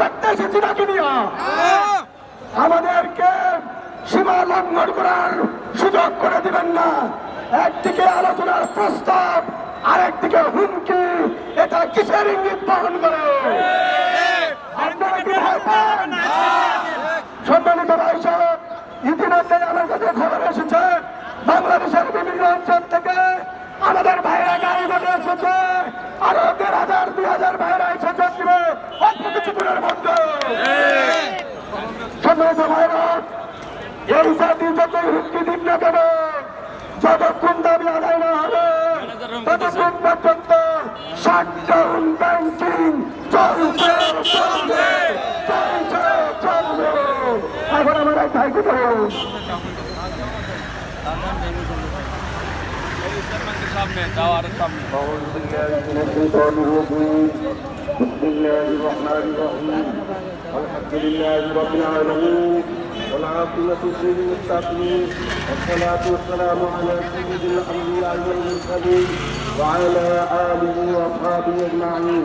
করতে এসেছি নাকি নিয়া আমাদেরকে সীমা লঙ্ঘন করার সুযোগ করে দিবেন না। একদিকে আলোচনার প্রস্তাব, আরেকদিকে হুমকি, এটা কিসের ইঙ্গিত বহন করে? সম্মানিত ভাই সাহেব ইতিমধ্যে আমার কাছে খবর এসেছে, বাংলাদেশের বিভিন্ন অঞ্চল কিছুদিনের মধ্যে। সম্মানিত ভাইরা, এই জাতি যতই হুমকি দিন না কেন, যতক্ষণ দাবি আদায় না হবে, ততক্ষণ পর্যন্ত শাটডাউন ব্যাংকিং চলছে চলবে চলছে চলবে এখন আমার এক ভাই সামনে যাওয়ার সামনে أعوذ بالله من الشيطان الرجيم بسم الله الرحمن الرحيم الحمد لله رب العالمين والعاقبة للمتقين والصلاة والسلام على سيد الأنبياء والمرسلين وعلى آله وأصحابه أجمعين